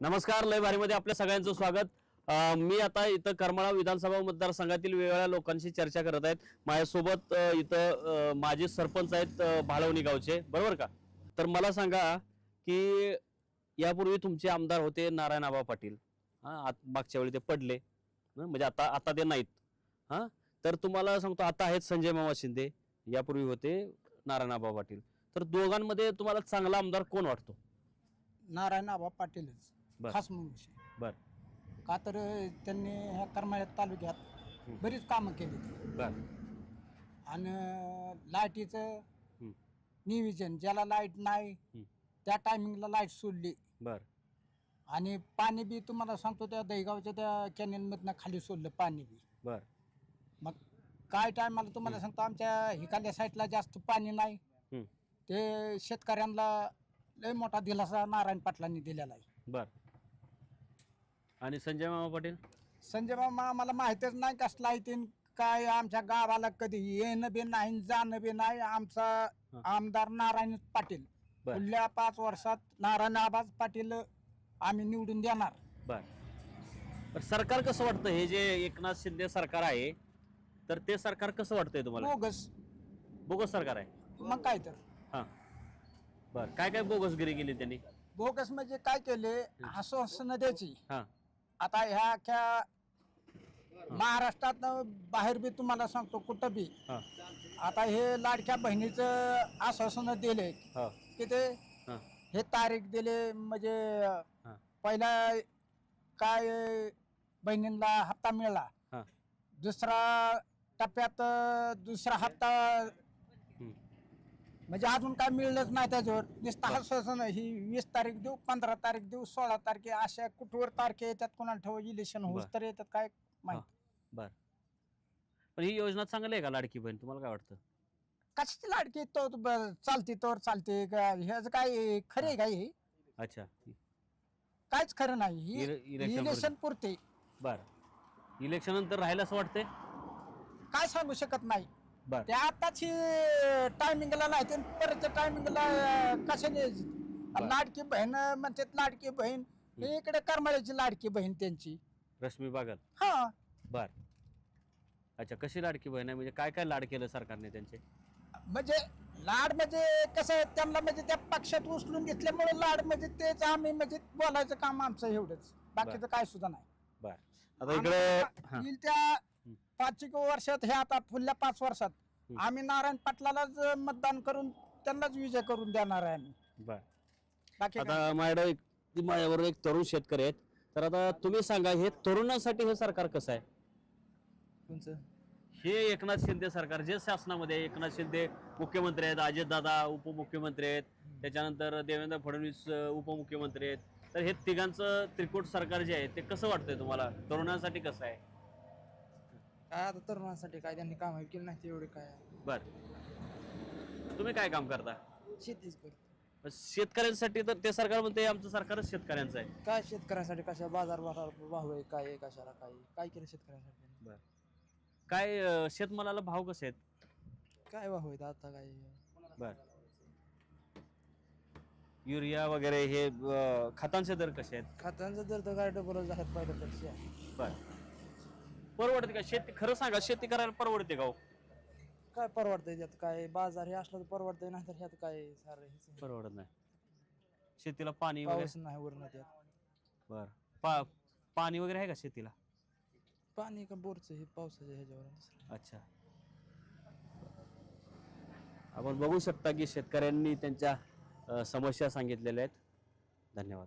नमस्कार लय भारीमध्ये आपल्या सगळ्यांचं स्वागत. मी आता इथं करमाळा विधानसभा मतदारसंघातील वेगवेगळ्या लोकांशी चर्चा करत आहेत. माझ्यासोबत इथं माझे सरपंच आहेत भाळवणी गावचे. बरोबर का? तर मला सांगा की यापूर्वी तुमचे आमदार होते नारायण आबा पाटील. हां मागच्या वेळी ते पडले. म्हणजे आता आता ते नाहीत. हा तर तुम्हाला सांगतो आता आहेत संजय मामा शिंदे यापूर्वी होते नारायण आबा पाटील. तर दोघांमध्ये तुम्हाला चांगला आमदार कोण वाटतो? नारायण आबा पाटीलच. बर. खास म्हणून विषय. बर. का तर त्यांनी ह्या करमाळ्या तालुक्यात. बरीच कामं केली बर आणि लाईटीचं. नियोजन ज्याला लाइट नाही. त्या टायमिंगला लाइट सोडली बर आणि पाणी बी तुम्हाला सांगतो त्या दहीगावच्या त्या कॅनेलमधनं खाली सोडलं पाणी बी बर मग काय टायमाला तुम्हाला सांगतो आमच्या हिकाल्या साईडला जास्त पाणी नाही. ते शेतकऱ्यांना लय मोठा दिलासा नारायण पाटलांनी दिलेला आहे बर आणि संजय मामा पाटील? संजय मामा आम्हाला माहितच नाही कसला आहे ते न काय आमच्या गावाला कधी येणं बी नाही जाणं बी नाही. आमचा. आमदार नारायण पाटील. बर. पुढल्या पाच वर्षात नारायण आबाज पाटील आम्ही निवडून देणार. बर. तर सरकार कसं वाटतं? हे जे एकनाथ शिंदे सरकार आहे तर ते सरकार कसं वाटतंय तुम्हाला? बोगस. बोगस सरकार आहे? मग काय तर. हा. बर काय काय बोगसगिरी केली त्यांनी? बोगस म्हणजे काय केले? आश्वासन द्यायची. हा. आता ह्या अख्ख्या महाराष्ट्रात बाहेर बी तुम्हाला सांगतो कुठं बी हा. आता हे लाडक्या बहिणीचं आश्वासन दिले हा. की ते हा. हे तारीख दिले म्हणजे हा. पहिला काय बहिणींना हप्ता मिळाला हा. दुसरा टप्प्यात दुसरा हप्ता म्हणजे अजून काय मिळलंच नाही त्याच्यावर. नुसतं बर. आश्वासन ही वीस तारीख देऊ पंधरा तारीख देऊ सोळा तारखे अशा कुठवर तारखे येतात कोणाला ठेव इलेक्शन होऊस बर. तर येतात काय माहीत. पण ही योजना चांगली आहे का लाडकी बहीण? तुम्हाला काय वाटतं? कशाची लाडकी? तो तो ब- चालते तर चालते. का ह्याच काय खरे काय हे? अच्छा. काहीच खरं नाही. ही इले- इलेक्शन इलेक्शन पुरते. बर. इलेक्शन नंतर राहिलं असं वाटतंय? काय सांगू शकत नाही. बर. ते आताच टायमिंगला नाही ते परतच्या टायमिंगला कशाने लाडकी बहीण म्हणतात लाडकी बहीण. हे इकडे करमाळ्याची लाडकी बहीण त्यांची. रश्मी बागल. हा. बर. अच्छा कशी लाडकी बहीण आहे? म्हणजे काय काय लाड केलं सरकारने त्यांचे? म्हणजे लाड म्हणजे कसं आहे, त्यांना म्हणजे त्या पक्षात उचलून घेतल्यामुळे लाड म्हणजे तेच आम्ही म्हणजे बोलायचं काम आमचं एवढंच. बाकीचं काय सुद्धा नाही. बर. आता इकडे आम्हाला हा. येईल त्या पाच एक वर्षात हे आता पुढल्या पाच वर्षात. आम्ही नारायण पाटलालाच मतदान करून त्यांनाच विजय करून देणार आहे आम्ही. बर. बाकी काय. आता माझ्याकडे एक माझ्याबरोबर एक तरुण शेतकरी आहेत. तर आता तुम्ही सांगा हे तरुणांसाठी हे सरकार कसं आहे? हे एकनाथ शिंदे सरकार जे शासनामध्ये आहे, एकनाथ शिंदे मुख्यमंत्री आहेत अजितदादा उपमुख्यमंत्री आहेत त्याच्यानंतर देवेंद्र फडणवीस अं, उपमुख्यमंत्री आहेत. तर हे तिघांचं त्रिकूट सरकार जे आहे ते कसं वाटतंय तुम्हाला? तरुणांसाठी कसं आहे? काय आता तरुणांसाठी काय त्यांनी काम केली नाही तेवढे काय. बर. तुम्ही काय काम करता? शेतीच करतो. शेतकऱ्यांसाठी तर ते सरकार म्हणते आमचं सरकारच शेतकऱ्यांचं आहे. काय शेतकऱ्यांसाठी कशा बाजार भाव भाव आहे काय आहे कशाला काय आहे? काय केलं शेतकऱ्यांसाठी? काय अं, शेतमालाला भाव कसे आहेत? काय भाव आहेत आता काय? बर. युरिया वगैरे हे अं, खतांचे दर कसे आहेत? खात्यांचा दर तर काय डबलच आहेत पहिल्यापेक्षा. बर. परवडते का? शेती खरं सांगा शेती करायला परवडते का हो? काय परवडतंय त्यात? काय बाजार हे असलं तर परवडतंय नाही तर ह्यात काय सारं हेच आहे. परवडत नाही. शेतीला पाणी वगैरे? पाऊस नाही वरण त्यात. बर. पा पाणी वगैरे आहे का शेतीला? पाणी का बोरचं हे पावसाच्या ह्याच्यावर अच्छा. आपण बघू शकता की शेतकऱ्यांनी त्यांच्या अं, समस्या सांगितलेल्या आहेत. धन्यवाद.